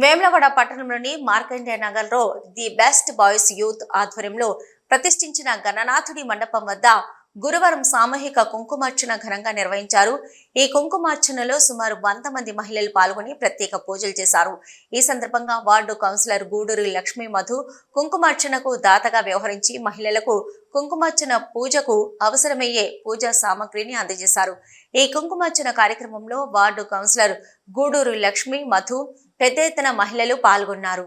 వేములవాడ పట్టణంలోని మార్కండే నగర్లో the best boys youth ఆధ్వర్యంలో ప్రతిష్ఠించిన గణనాథుడి మండపం వద్ద గురువారం సామూహిక కుంకుమార్చన ఘనంగా నిర్వహించారు. ఈ కుంకుమార్చనలో సుమారు వంద మంది మహిళలు పాల్గొని ప్రత్యేక పూజలు చేశారు. ఈ సందర్భంగా వార్డు కౌన్సిలర్ గూడూరి లక్ష్మీ మధు కుంకుమార్చనకు దాతగా వ్యవహరించి మహిళలకు కుంకుమార్చన పూజకు అవసరమయ్యే పూజా సామగ్రిని అందజేశారు. ఈ కుంకుమార్చన కార్యక్రమంలో వార్డు కౌన్సిలర్ గూడూరు లక్ష్మి మధు పెద్ద ఎత్తున మహిళలు పాల్గొన్నారు.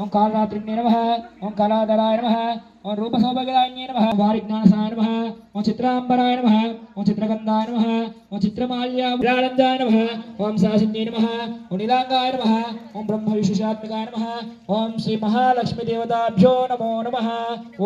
ओंकार ओंकारात्रिण्य नमः ओं कलाधराय नमः ओं रूपसौभाग्यदायिन्ये नमः, वारिज्ञानसाय नमः ओं चित्रांबराय नमः ओं चित्रगन्धाय नमः ओं चित्रमाल्या चित्रमाल्यानन्दाय नमः ओं सासिन्ये नमः ओं नीलाङ्गाय नमः ओं ब्रह्मविशेषात्मकाय नमः, ओं श्री श्रीमहालक्ष्मीदेवताभ्यो नमो नमः,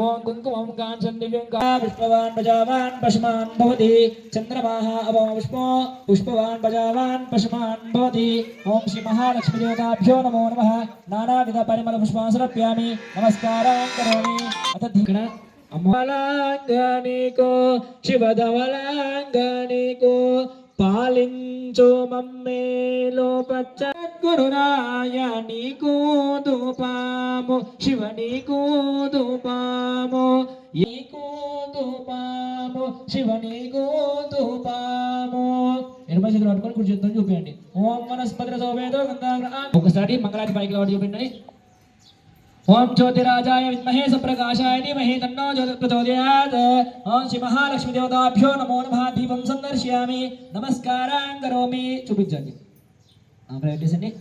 ओं कुङ्कुमं काञ्चन्दिव्यङ्का पुष्पवान् प्रजावान् पशुमान् भवति, चन्द्रमाः अवो पुष्पो, पुष्पवान् प्रजावान् पशुमान् भवति, ओं श्री श्रीमहालक्ष्मीदेवताभ्यो नमो नमः नानाविधपरिमल ప్రజావాన్ పశుమాన్ నమస్కారం కరోమి. అత ఇక్కడ అమలాంగనికో శివధవలాంగనికో పాలించు మమ్మేలో పచ్చ గురురాయ నీకు దూపాము శివ నీకు దూపాము నీకు దూపాము శివ నీకు దూపాము ఎనభై చేతులు పట్టుకొని కూర్చొని చూపించండి ఓం వనస్పతి ఒకసారి మంగళాది పైకి వాడు చూపించండి. ओम ज्योतिराजाय विद्महे सुप्रकाशाय धीमहि तन्नो ज्योतिर्प्रचोदयात् ओम देवताभ्यो नमो नमः। दीपं सन्दर्शयामि नमस्कारान् करोमि। चुपित जाइए आप रेडी से निक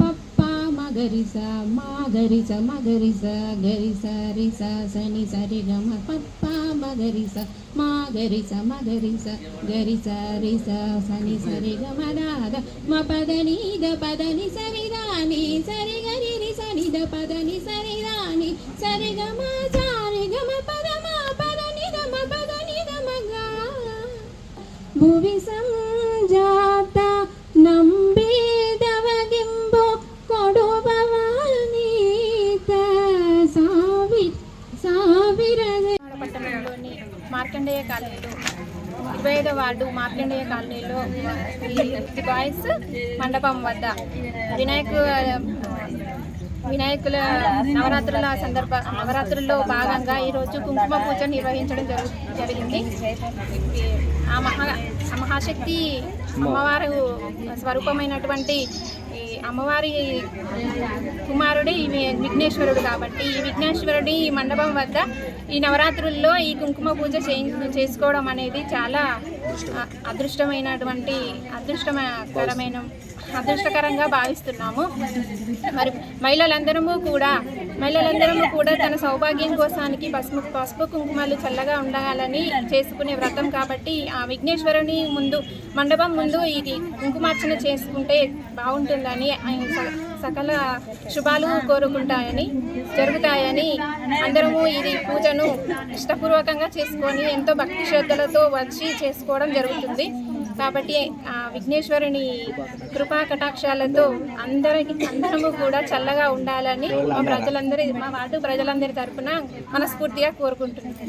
पप्पा मगरिसा मगरिसा मगरिसा, गरिसा, रिसा, सनि, सरि, गम। पप्पा मगरिसा मगरिसा मगरिसा, गरिसा, रिसा, सनि, सरि, गम। दादा द म पदनी, द पदनी सविदानी सरि, गरि నిద పద ని సరి రాణి సరి గమ సారి గమ పద మా పద ని గమ పద ని గమ భువి సంజాత నంబేదవగింబో సావి సావిరగ పట్టణంలోని మార్కండేయ కాలనీలో ఇరవై ఐదో వార్డు మార్కండేయ కాలనీలో బాయ్స్ మండపం వద్ద వినాయక వినాయకుల నవరాత్రుల సందర్భ నవరాత్రుల్లో భాగంగా ఈరోజు కుంకుమ పూజ నిర్వహించడం జరుగు జరిగింది. ఆ మహా ఆ మహాశక్తి అమ్మవారు స్వరూపమైనటువంటి ఈ అమ్మవారి కుమారుడే ఈ విఘ్నేశ్వరుడు కాబట్టి ఈ విఘ్నేశ్వరుడి ఈ మండపం వద్ద ఈ నవరాత్రుల్లో ఈ కుంకుమ పూజ చేసుకోవడం అనేది చాలా అదృష్టమైనటువంటి అదృష్టకరమైన అదృష్టకరంగా భావిస్తున్నాము. మరి మహిళలందరము కూడా మహిళలందరము కూడా తన సౌభాగ్యం కోసానికి పసుపు పసుపు కుంకుమలు చల్లగా ఉండాలని చేసుకునే వ్రతం కాబట్టి ఆ విఘ్నేశ్వరుని ముందు మండపం ముందు ఇది కుంకుమార్చన చేసుకుంటే బాగుంటుందని స- సకల శుభాలు కోరుకుంటాయని జరుగుతాయని అందరము ఇది పూజను ఇష్టపూర్వకంగా చేసుకొని ఎంతో భక్తి శ్రద్ధలతో వచ్చి చేసుకోవడం జరుగుతుంది. కాబట్టి ఆ విఘ్నేశ్వరుని కృపా కటాక్షాలతో అందరికి అందరము కూడా చల్లగా ఉండాలని మా ప్రజలందరి మా వార్డు ప్రజలందరి తరఫున మనస్ఫూర్తిగా కోరుకుంటున్నాం.